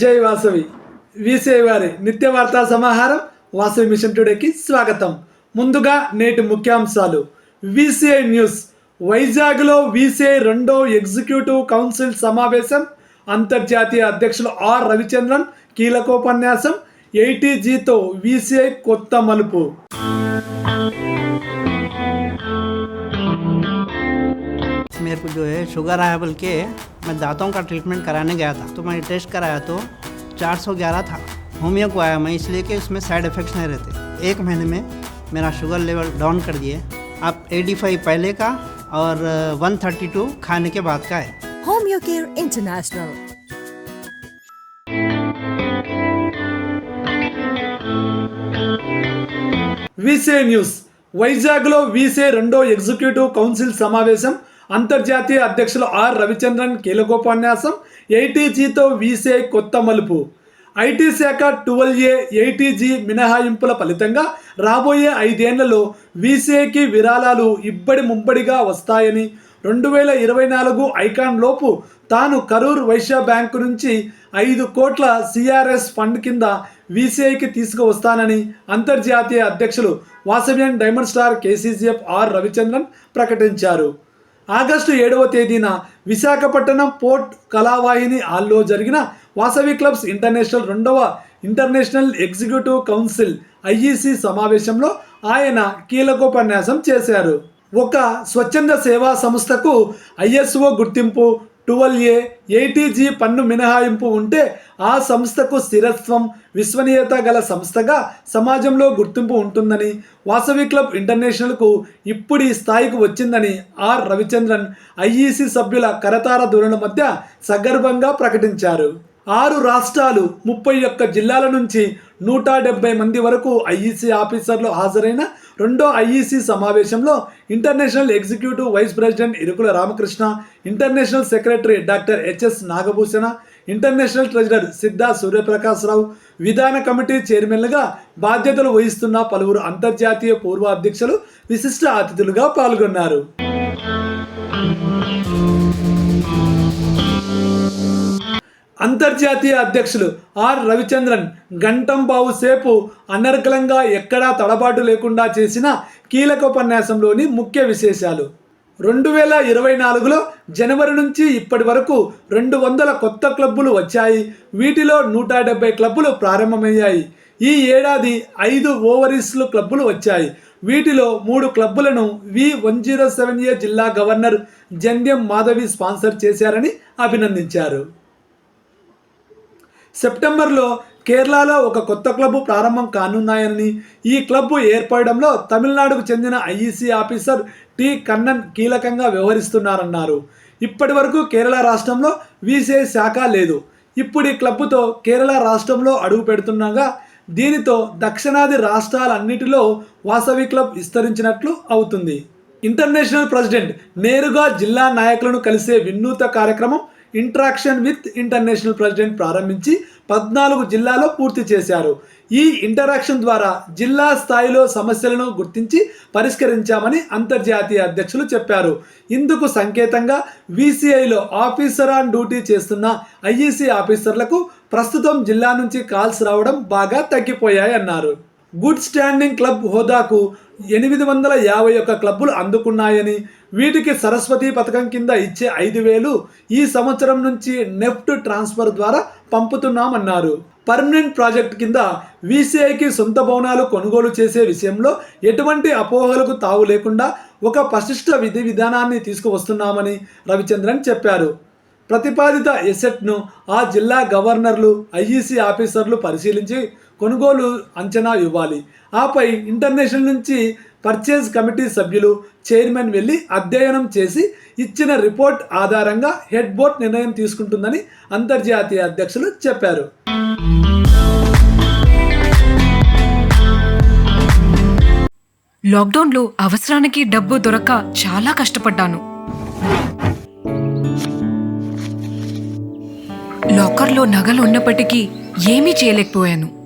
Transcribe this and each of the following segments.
జై వాసవి. వీసే వారి నిత్య వార్తా సమాహారం వాసవి మిషన్ టుడేకి స్వాగతం. ముందుగా నేటి ముఖ్యాంశాలు. VCI news. వైజాగ్లో వీసీఐ రెండో ఎగ్జిక్యూటివ్ కౌన్సిల్ సమావేశం. అంతర్జాతీయ అధ్యక్షులు ఆర్ రవిచంద్రన్ కీలకోపన్యాసం. ఎయిటీజీతో వీసీఐ కొత్త మలుపు. मेरे को जो है शुगर आया बोल के मैं दांतों का ट्रीटमेंट कराने गया था तो मैंने टेस्ट कराया तो 411 था होमियो को आया मैं इसलिए कि उसमें साइड इफ़ेक्ट्स नहीं रहते एक महीने में मेरा शुगर लेवल डाउन कर दिए अब 85 पहले का और 132 खाने के बाद का है Home Care International. వీసే న్యూస్ వైజాగ్లో వీసే రెండో ఎగ్జిక్యూటివ్ కౌన్సిల్ సమావేశం అంతర్జాతీయ అధ్యక్షులు ఆర్ రవిచంద్రన్ కీలకోపన్యాసం ఎయిటీజీతో వీసే కొత్త మలుపు. ఐటీ శాఖ ట్వెల్వ్ ఏ ఎయిటీజీ మినహాయింపుల ఫలితంగా రాబోయే ఐదేళ్ళలో వీసీఐకి విరాళాలు ఇబ్బడి ముబ్బడిగా వస్తాయని రెండు వేల ఇరవై నాలుగు ఐకాన్ లోపు తాను కరూర్ వైశ్య బ్యాంకు నుంచి ఐదు కోట్ల సిఆర్ఎస్ ఫండ్ కింద వీసీఐకి తీసుకువస్తానని అంతర్జాతీయ అధ్యక్షులు Vasavian diamond star KCGF R Ravichandran ప్రకటించారు. ఆగస్టు ఏడవ తేదీన విశాఖపట్నం పోర్ట్ కళావాహిని హాల్లో జరిగిన వాసవి క్లబ్స్ ఇంటర్నేషనల్ రెండవ ఇంటర్నేషనల్ ఎగ్జిక్యూటివ్ కౌన్సిల్ ఐఈసి సమావేశంలో ఆయన కీలకోపన్యాసం చేశారు. ఒక స్వచ్ఛంద సేవా సంస్థకు ఐఎస్ఓ గుర్తింపు ట్వెల్వ్ ఏ ఎయిటీజీ పన్ను మినహాయింపు ఉంటే ఆ సంస్థకు స్థిరత్వం విశ్వనీయత గల సంస్థగా సమాజంలో గుర్తింపు ఉంటుందని వాసవి క్లబ్ ఇంటర్నేషనల్కు ఇప్పుడు ఈ స్థాయికి వచ్చిందని ఆర్ రవిచంద్రన్ ఐఈసీ సభ్యుల కరతార ధోరణి మధ్య సగర్భంగా ప్రకటించారు. ఆరు రాష్ట్రాలు ముప్పై ఒక్క జిల్లాల నుంచి నూట డెబ్బై మంది వరకు ఐఈసీ ఆఫీసర్లు హాజరైన రెండో ఐఈసీ సమావేశంలో international executive vice president Irukula Ramakrishna international secretary doctor H S Nagabhushana international treasurer Siddha Suryaprakashrao విధాన కమిటీ చైర్మన్లుగా బాధ్యతలు వహిస్తున్న పలువురు అంతర్జాతీయ పూర్వ అధ్యక్షులు విశిష్ట అతిథులుగా పాల్గొన్నారు. అంతర్జాతీయ అధ్యక్షులు ఆర్. రవిచంద్రన్ గంటంబావు సేపు అనర్గళంగా ఎక్కడా తడబాటు లేకుండా చేసిన కీలకోపన్యాసంలోని ముఖ్య విశేషాలు. రెండు వేల ఇరవై నాలుగులో జనవరి నుంచి ఇప్పటి వరకు రెండు వందల కొత్త క్లబ్బులు వచ్చాయి. వీటిలో నూట డెబ్బై క్లబ్బులు ప్రారంభమయ్యాయి. ఈ ఏడాది ఐదు ఓవరీస్లు క్లబ్బులు వచ్చాయి. వీటిలో మూడు క్లబ్బులను V one zero seven A జిల్లా గవర్నర్ జంధ్యం మాధవి స్పాన్సర్ చేశారని అభినందించారు. సెప్టెంబర్లో కేరళలో ఒక కొత్త క్లబ్బు ప్రారంభం కానున్నాయని ఈ క్లబ్బు ఏర్పడడంలో తమిళనాడుకు చెందిన ఐఈసీ ఆఫీసర్ టి కన్నన్ కీలకంగా వ్యవహరిస్తున్నారన్నారు. ఇప్పటి వరకు కేరళ రాష్ట్రంలో వీసే శాఖ లేదు. ఇప్పుడు ఈ క్లబ్బుతో కేరళ రాష్ట్రంలో అడుగు పెడుతుండగా దీనితో దక్షిణాది రాష్ట్రాలన్నిటిలో వాసవి క్లబ్ విస్తరించినట్లు అవుతుంది. ఇంటర్నేషనల్ ప్రెసిడెంట్ నేరుగా జిల్లా నాయకులను కలిసే వినూత కార్యక్రమం ఇంట్రాక్షన్ విత్ ఇంటర్నేషనల్ ప్రెసిడెంట్ ప్రారంభించి పద్నాలుగు జిల్లాలో పూర్తి చేశారు. ఈ ఇంటరాక్షన్ ద్వారా జిల్లా స్థాయిలో సమస్యలను గుర్తించి పరిష్కరించామని అంతర్జాతీయ అధ్యక్షులు చెప్పారు. ఇందుకు సంకేతంగా వీసీఐలో ఆఫీసర్ ఆన్ డ్యూటీ చేస్తున్న ఐఈసీ ఆఫీసర్లకు ప్రస్తుతం జిల్లా నుంచి కాల్స్ రావడం బాగా తగ్గిపోయాయన్నారు. గుడ్ స్టాండింగ్ క్లబ్ హోదాకు ఎనిమిది వందల యాభై ఒక్క క్లబ్బులు అందుకున్నాయని వీటికి సరస్వతి పథకం కింద ఇచ్చే ఐదు వేలు ఈ సంవత్సరం నుంచి నెఫ్ట్ ట్రాన్స్ఫర్ ద్వారా పంపుతున్నామన్నారు. పర్మనెంట్ ప్రాజెక్ట్ కింద వీసీఐకి సొంత భవనాలు కొనుగోలు చేసే విషయంలో ఎటువంటి అపోహలకు తావు లేకుండా ఒక పశిష్ట విధి విధానాన్ని తీసుకువస్తున్నామని రవిచంద్రన్ చెప్పారు. ప్రతిపాదిత ఎసెట్ను ఆ జిల్లా గవర్నర్లు ఐఈసీ ఆఫీసర్లు పరిశీలించి కొనుగోలు అంచనా ఇవ్వాలి. ఆపై ఇంటర్నేషనల్ నుంచి పర్చేజ్ కమిటీ సభ్యులు చైర్మన్ వెళ్ళి అధ్యయనం చేసి ఇచ్చిన రిపోర్ట్ ఆధారంగా హెడ్ బోర్డ్ నిర్ణయం తీసుకుంటుందని అంతర్జాతీయ అధ్యక్షులు చెప్పారు. లాక్డౌన్లో అవసరానికి డబ్బు దొరక్క చాలా కష్టపడ్డాను. లాకర్లో నగలు ఉన్నప్పటికీ ఏమీ చేయలేకపోయాను.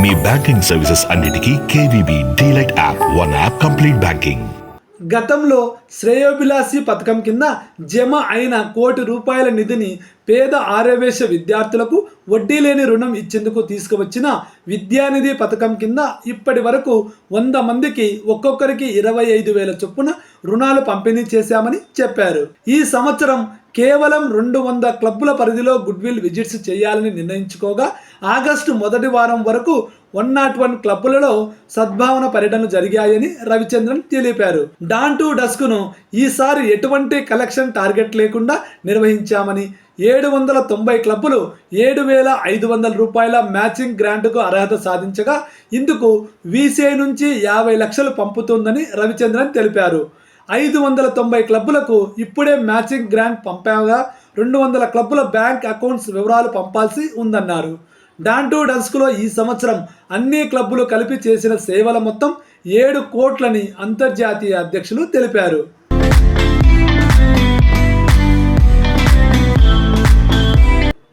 మీ బ్యాంకింగ్ సర్వీసెస్ అన్నిటికీ KVB DLite app one app complete banking గతంలో శ్రేయోభిలాషి పథకం కింద జమ అయిన కోటి రూపాయల నిధిని పేద ఆర్యవేశ విద్యార్థులకు వడ్డీ లేని రుణం ఇచ్చేందుకు తీసుకువచ్చిన విద్యానిధి పథకం కింద ఇప్పటి వరకు వంద మందికి ఒక్కొక్కరికి ఇరవై ఐదు వేల చొప్పున రుణాలు పంపిణీ చేశామని చెప్పారు. ఈ సంవత్సరం కేవలం రెండు వంద క్లబ్బుల పరిధిలో గుడ్విల్ విజిట్స్ చేయాలని నిర్ణయించుకోగా ఆగస్టు మొదటి వారం వరకు వన్ నాట్ వన్ క్లబ్బులలో సద్భావన పర్యటనలు జరిగాయని రవిచంద్రన్ తెలిపారు. డాన్ టు డస్క్ను ఈసారి ఎటువంటి కలెక్షన్ టార్గెట్ లేకుండా నిర్వహించామని ఏడు వందల తొంభై క్లబ్బులు ఏడు వేల ఐదు వందల రూపాయల మ్యాచింగ్ గ్రాంట్కు అర్హత సాధించగా ఇందుకు వీసీఐ నుంచి యాభై లక్షలు పంపుతుందని రవిచంద్రన్ తెలిపారు. ఐదు వందల తొంభై క్లబ్బులకు ఇప్పుడే మ్యాచింగ్ గ్రాంట్ పంపాగా రెండు వందల క్లబ్బుల బ్యాంక్ అకౌంట్స్ వివరాలు పంపాల్సి ఉందన్నారు. డాంటూ డస్క్లో ఈ సంవత్సరం అన్ని క్లబ్బులు కలిపి చేసిన సేవల మొత్తం ఏడు కోట్లని అంతర్జాతీయ అధ్యక్షులు తెలిపారు.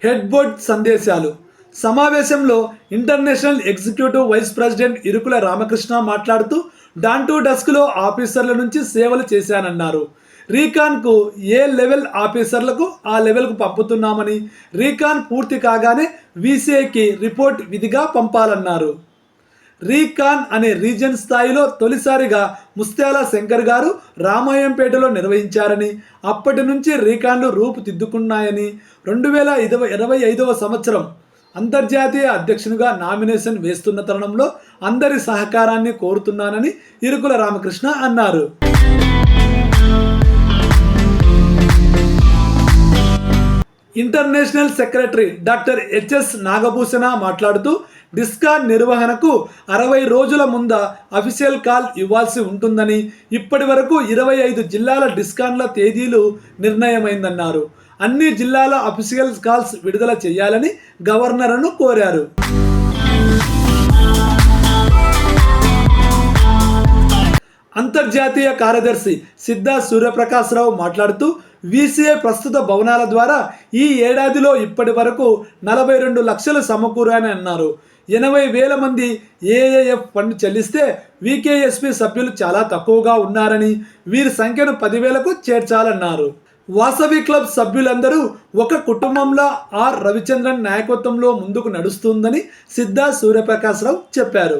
హెడ్బోర్డ్ సందేశాలు. సమావేశంలో international executive vice president Irukula Ramakrishna మాట్లాడుతూ డాంటూ డస్క్లో ఆఫీసర్ల నుంచి సేవలు చేశానన్నారు. రీకాన్కు ఏ లెవెల్ ఆఫీసర్లకు ఆ లెవెల్కు పంపుతున్నామని రీకాన్ పూర్తి కాగానే వీసీఐకి రిపోర్ట్ విధిగా పంపాలన్నారు. రీకాన్ అనే రీజన్ స్థాయిలో తొలిసారిగా ముత్యాల శంకర్ గారు రామాయంపేటలో నిర్వహించారని అప్పటి నుంచి రీకాన్లు రూపుదిద్దుకున్నాయని రెండు వేల ఇరవై ఇరవై ఐదవ సంవత్సరం అంతర్జాతీయ అధ్యక్షునిగా నామినేషన్ వేస్తున్న తరుణంలో అందరి సహకారాన్ని కోరుతున్నానని ఇరుకుల రామకృష్ణ అన్నారు. International secretary doctor H S Nagabhushana మాట్లాడుతూ డిస్కాన్ నిర్వహణకు అరవై రోజుల ముంద అఫీషియల్ కాల్ ఇవ్వాల్సి ఉంటుందని ఇప్పటి వరకు ఇరవై ఐదు జిల్లాల డిస్కాన్ల తేదీలు నిర్ణయమైందన్నారు. అన్ని జిల్లాల అఫీషియల్ కాల్స్ విడుదల చేయాలని గవర్నర్ను కోరారు. అంతర్జాతీయ కార్యదర్శి సిద్ధా సూర్యప్రకాశ్రావు మాట్లాడుతూ వీసీఐ ప్రస్తుత భవనాల ద్వారా ఈ ఏడాదిలో ఇప్పటి వరకు నలభై రెండు లక్షలు సమకూరాని అన్నారు. ఎనభై వేల మంది ఏఏఎఫ్ ఫండ్ చెల్లిస్తే వికేఎస్పి సభ్యులు చాలా తక్కువగా ఉన్నారని వీరి సంఖ్యను పదివేలకు చేర్చాలన్నారు. వాసవి క్లబ్ సభ్యులందరూ ఒక కుటుంబంలో ఆర్. రవిచంద్రన్ నాయకత్వంలో ముందుకు నడుస్తుందని సిద్ధా సూర్యప్రకాశ్రావు చెప్పారు.